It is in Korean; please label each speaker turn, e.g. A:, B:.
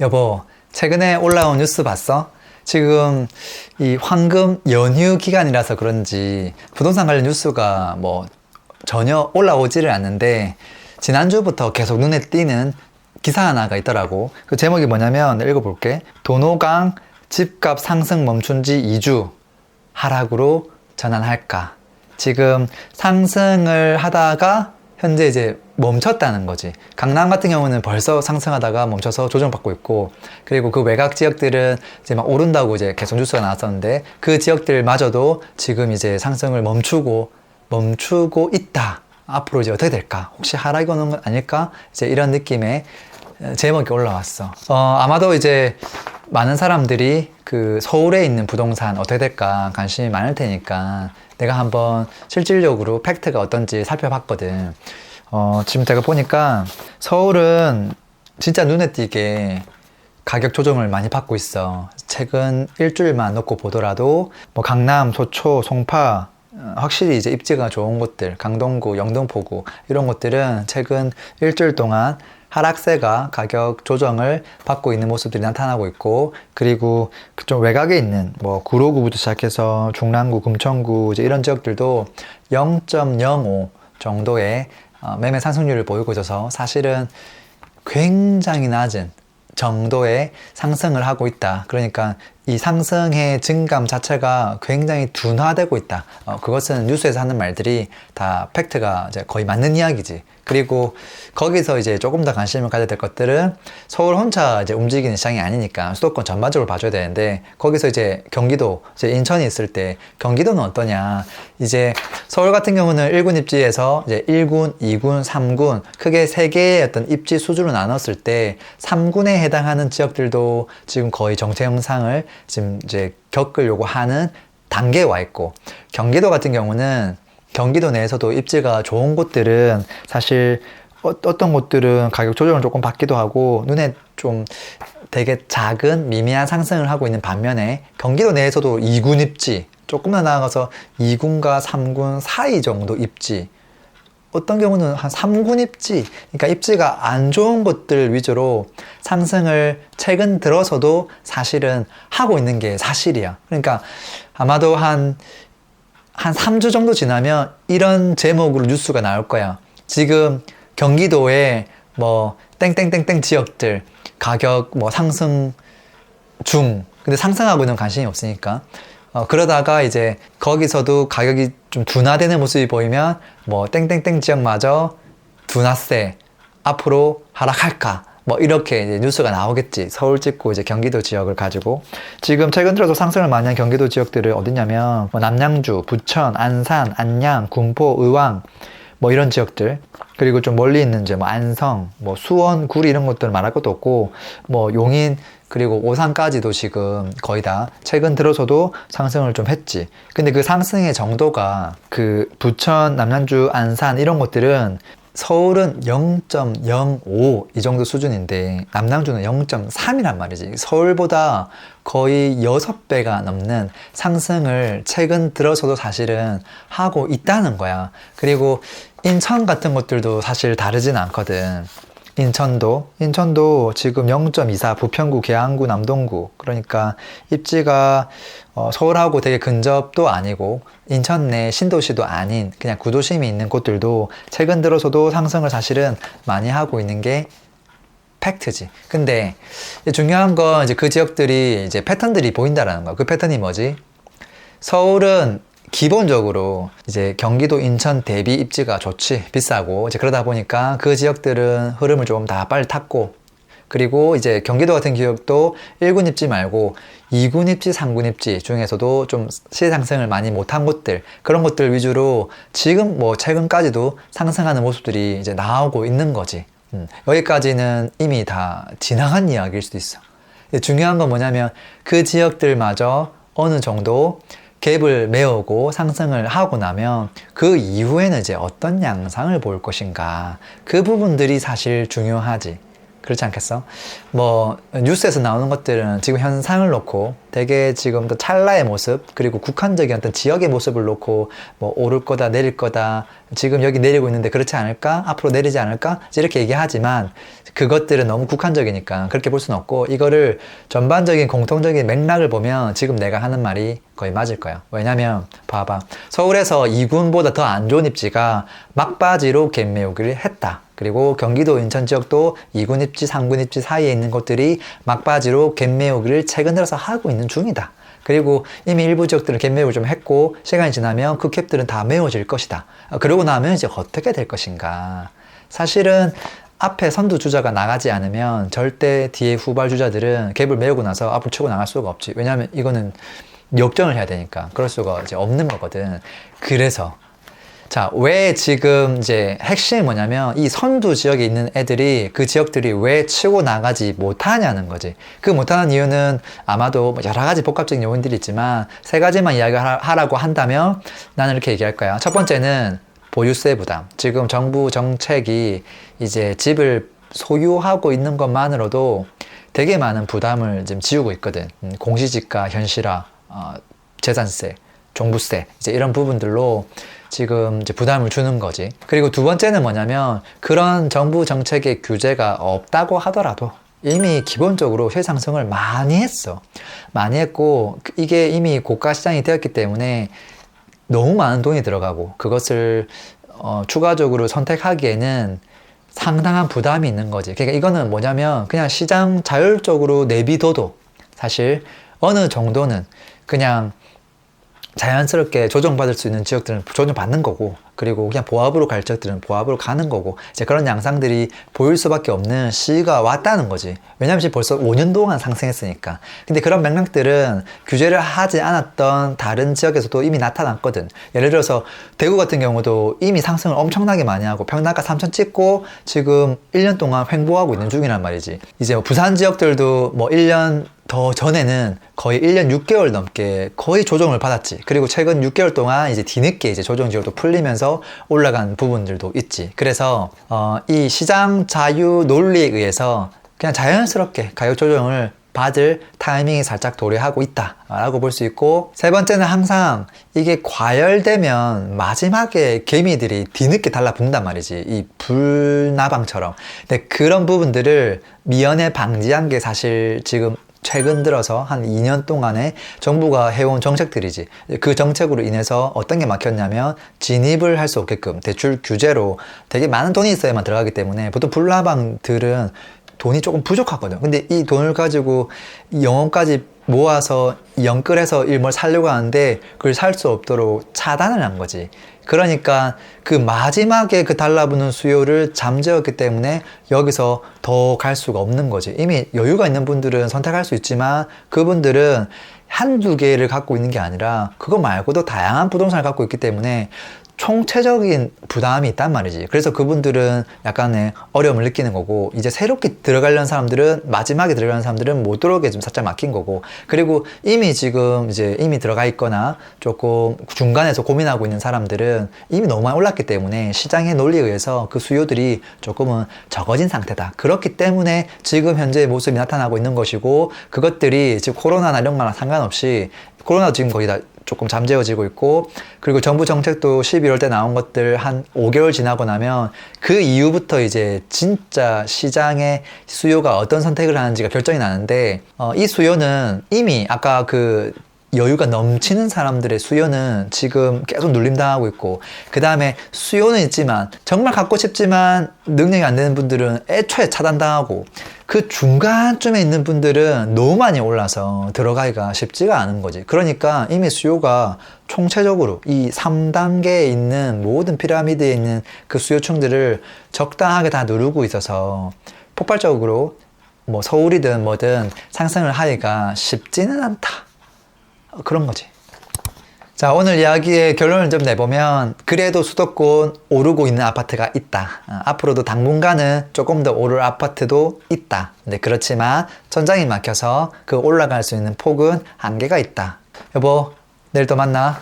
A: 여보, 최근에 올라온 뉴스 봤어? 지금 이 황금 연휴 기간이라서 그런지 부동산 관련 뉴스가 뭐 전혀 올라오지를 않는데 지난주부터 계속 눈에 띄는 기사 하나가 있더라고. 그 제목이 뭐냐면 읽어볼게. 도노강 집값 상승 멈춘 지 2주 하락으로 전환할까? 지금 상승을 하다가 현재 이제 멈췄다는 거지. 강남 같은 경우는 벌써 상승하다가 멈춰서 조정받고 있고, 그리고 그 외곽 지역들은 이제 막 오른다고 이제 계속 뉴스가 나왔었는데, 그 지역들마저도 지금 이제 상승을 멈추고, 멈추고 있다. 앞으로 이제 어떻게 될까? 혹시 하락이 오는 건 아닐까? 이제 이런 느낌의 제목이 올라왔어. 어, 아마도 이제 많은 사람들이 그 서울에 있는 부동산 어떻게 될까 관심이 많을 테니까 내가 한번 실질적으로 팩트가 어떤지 살펴봤거든. 어, 지금 제가 보니까 서울은 진짜 눈에 띄게 가격 조정을 많이 받고 있어. 최근 일주일만 놓고 보더라도 뭐 강남, 소초, 송파 어, 확실히 이제 입지가 좋은 곳들, 강동구, 영등포구 이런 곳들은 최근 일주일 동안 하락세가 가격 조정을 받고 있는 모습들이 나타나고 있고 그리고 그쪽 외곽에 있는 뭐 구로구부터 시작해서 중랑구, 금천구 이런 지역들도 0.05 정도의 어, 매매 상승률을 보이고 있어서 사실은 굉장히 낮은 정도의 상승을 하고 있다. 그러니까 이 상승의 증감 자체가 굉장히 둔화되고 있다. 어, 그것은 뉴스에서 하는 말들이 다 팩트가 이제 거의 맞는 이야기지. 그리고 거기서 이제 조금 더 관심을 가져야 될 것들은 서울 혼자 이제 움직이는 시장이 아니니까 수도권 전반적으로 봐줘야 되는데 거기서 이제 경기도, 이제 인천이 있을 때 경기도는 어떠냐. 이제 서울 같은 경우는 1군 입지에서 이제 1군, 2군, 3군 크게 세 개의 어떤 입지 수준으로 나눴을 때 3군에 해당하는 지역들도 지금 거의 정체 형상을 지금 이제 겪으려고 하는 단계에 와 있고 경기도 같은 경우는 경기도 내에서도 입지가 좋은 곳들은 사실 어, 떤 곳들은 가격 조정을 조금 받기도 하고 눈에 좀 되게 작은 미미한 상승을 하고 있는 반면에 경기도 내에서도 2군 입지 조금 더 나아가서 2군과 3군 사이 정도 입지 어떤 경우는 한 3군 입지, 그러니까 입지가 안 좋은 곳들 위주로 상승을 최근 들어서도 사실은 하고 있는 게 사실이야. 그러니까 아마도 한, 한 3주 정도 지나면 이런 제목으로 뉴스가 나올 거야. 지금 경기도에 뭐 땡땡땡땡 지역들 가격 뭐 상승 중, 근데 상승하고 있는 관심이 없으니까. 어, 그러다가 이제 거기서도 가격이 좀 둔화되는 모습이 보이면 뭐 땡땡땡 지역마저 둔화세 앞으로 하락할까? 뭐 이렇게 이제 뉴스가 나오겠지. 서울 찍고 이제 경기도 지역을 가지고. 지금 최근 들어서 상승을 많이 한 경기도 지역들을 어디냐면 뭐 남양주, 부천, 안산, 안양, 군포, 의왕 뭐 이런 지역들. 그리고 좀 멀리 있는 이제 뭐 안성, 뭐 수원, 구리 이런 것들 말할 것도 없고 뭐 용인 그리고 오산까지도 지금 거의 다 최근 들어서도 상승을 좀 했지. 근데 그 상승의 정도가 그 부천, 남양주, 안산 이런 것들은 서울은 0.05 이 정도 수준인데 남양주는 0.3이란 말이지. 서울보다 거의 6배가 넘는 상승을 최근 들어서도 사실은 하고 있다는 거야. 그리고 인천 같은 것들도 사실 다르진 않거든. 인천도 인천도 지금 0.24 부평구, 계양구, 남동구 그러니까 입지가 어, 서울하고 되게 근접도 아니고 인천 내 신도시도 아닌 그냥 구도심이 있는 곳들도 최근 들어서도 상승을 사실은 많이 하고 있는 게 팩트지. 근데 중요한 건 이제 그 지역들이 이제 패턴들이 보인다라는 거야. 그 패턴이 뭐지? 서울은 기본적으로 이제 경기도 인천 대비 입지가 좋지 비싸고 이제 그러다 보니까 그 지역들은 흐름을 좀 다 빨리 탔고 그리고 이제 경기도 같은 지역도 1군 입지 말고 2군 입지, 3군 입지 중에서도 좀 시상승을 많이 못한 곳들 그런 곳들 위주로 지금 뭐 최근까지도 상승하는 모습들이 이제 나오고 있는 거지. 음, 여기까지는 이미 다 지나간 이야기일 수도 있어. 중요한 건 뭐냐면 그 지역들마저 어느 정도 갭을 메우고 상승을 하고 나면 그 이후에는 이제 어떤 양상을 볼 것인가? 그 부분들이 사실 중요하지 그렇지 않겠어? 뭐 뉴스에서 나오는 것들은 지금 현상을 놓고 되게 지금 또 찰나의 모습 그리고 국한적인 어떤 지역의 모습을 놓고 뭐 오를 거다 내릴 거다 지금 여기 내리고 있는데 그렇지 않을까? 앞으로 내리지 않을까? 이렇게 얘기하지만 그것들은 너무 국한적이니까 그렇게 볼 수는 없고 이거를 전반적인 공통적인 맥락을 보면 지금 내가 하는 말이 거의 맞을 거야. 왜냐면 봐봐. 서울에서 2군보다 더 안 좋은 입지가 막바지로 갭매우기를 했다 그리고 경기도 인천 지역도 2군 입지, 3군 입지 사이에 있는 곳들이 막바지로 갭매우기를 최근 들어서 하고 있는 중이다. 그리고 이미 일부 지역들은 갭매우를 좀 했고 시간이 지나면 그 캡들은 다 메워질 것이다. 어, 그러고 나면 이제 어떻게 될 것인가. 사실은 앞에 선두 주자가 나가지 않으면 절대 뒤에 후발 주자들은 갭을 메우고 나서 앞으로 치고 나갈 수가 없지. 왜냐하면 이거는 역전을 해야 되니까 그럴 수가 이제 없는 거거든. 그래서 자, 왜 지금 이제 핵심이 뭐냐면 이 선두 지역에 있는 애들이 그 지역들이 왜 치고 나가지 못하냐는 거지. 그 못하는 이유는 아마도 뭐 여러 가지 복합적인 요인들이 있지만 세 가지만 이야기하라고 한다면 나는 이렇게 얘기할 거야. 첫 번째는 보유세 부담. 지금 정부 정책이 이제 집을 소유하고 있는 것만으로도 되게 많은 부담을 지금 지우고 있거든. 음, 공시지가, 현실화, 어, 재산세, 종부세, 이제 이런 부분들로 지금 이제 부담을 주는 거지. 그리고 두 번째는 뭐냐면 그런 정부 정책의 규제가 없다고 하더라도 이미 기본적으로 세상성을 많이 했어. 많이 했고 이게 이미 고가 시장이 되었기 때문에 너무 많은 돈이 들어가고 그것을 어, 추가적으로 선택하기에는 상당한 부담이 있는 거지. 그러니까 이거는 뭐냐면 그냥 시장 자율적으로 내비둬도 사실 어느 정도는 그냥 자연스럽게 조정받을 수 있는 지역들은 조정받는 거고 그리고 그냥 보합으로 갈 지역들은 보합으로 가는 거고 이제 그런 양상들이 보일 수밖에 없는 시기가 왔다는 거지. 왜냐면 지금 벌써 5년 동안 상승했으니까. 근데 그런 맥락들은 규제를 하지 않았던 다른 지역에서도 이미 나타났거든. 예를 들어서 대구 같은 경우도 이미 상승을 엄청나게 많이 하고 평당가 3천 찍고 지금 1년 동안 횡보하고 있는 중이란 말이지. 이제 뭐 부산 지역들도 뭐 1년 더 전에는 거의 1년 6개월 넘게 거의 조정을 받았지. 그리고 최근 6개월 동안 이제 뒤늦게 이제 조정 지역도 풀리면서 올라간 부분들도 있지. 그래서 어, 이 시장 자유 논리에 의해서 그냥 자연스럽게 가격 조정을 받을 타이밍이 살짝 도래하고 있다라고 볼 수 있고 세 번째는 항상 이게 과열되면 마지막에 개미들이 뒤늦게 달라붙는단 말이지 이 불나방처럼 근데 그런 부분들을 미연에 방지한 게 사실 지금 최근 들어서 한 2년 동안에 정부가 해온 정책들이지. 그 정책으로 인해서 어떤 게 막혔냐면 진입을 할 수 없게끔 대출 규제로 되게 많은 돈이 있어야만 들어가기 때문에 보통 불나방들은 돈이 조금 부족하거든. 근데 이 돈을 가지고 영혼까지 모아서 영끌해서 일몰 살려고 하는데 그걸 살 수 없도록 차단을 한 거지. 그러니까 그 마지막에 그 달라붙는 수요를 잠재웠기 때문에 여기서 더 갈 수가 없는 거지. 이미 여유가 있는 분들은 선택할 수 있지만 그분들은 한두 개를 갖고 있는 게 아니라 그거 말고도 다양한 부동산을 갖고 있기 때문에 총체적인 부담이 있단 말이지. 그래서 그분들은 약간의 어려움을 느끼는 거고, 이제 새롭게 들어가려는 사람들은, 마지막에 들어가는 사람들은 못 들어오게 좀 살짝 막힌 거고, 그리고 이미 지금 이제 이미 들어가 있거나 조금 중간에서 고민하고 있는 사람들은 이미 너무 많이 올랐기 때문에 시장의 논리에 의해서 그 수요들이 조금은 적어진 상태다. 그렇기 때문에 지금 현재 모습이 나타나고 있는 것이고, 그것들이 지금 코로나나 이런 거랑 상관없이 코로나 지금 거의 다 조금 잠재워지고 있고 그리고 정부 정책도 11월 때 나온 것들 한 5개월 지나고 나면 그 이후부터 이제 진짜 시장의 수요가 어떤 선택을 하는지가 결정이 나는데 어, 이 수요는 이미 아까 그 여유가 넘치는 사람들의 수요는 지금 계속 눌림당하고 있고 그 다음에 수요는 있지만 정말 갖고 싶지만 능력이 안 되는 분들은 애초에 차단당하고 그 중간쯤에 있는 분들은 너무 많이 올라서 들어가기가 쉽지가 않은 거지. 그러니까 이미 수요가 총체적으로 이 3단계에 있는 모든 피라미드에 있는 그 수요층들을 적당하게 다 누르고 있어서 폭발적으로 뭐 서울이든 뭐든 상승을 하기가 쉽지는 않다 그런 거지. 자, 오늘 이야기의 결론을 좀 내보면, 그래도 수도권 오르고 있는 아파트가 있다. 어, 앞으로도 당분간은 조금 더 오를 아파트도 있다. 근데 그렇지만, 천장이 막혀서 그 올라갈 수 있는 폭은 한계가 있다. 여보, 내일 또 만나.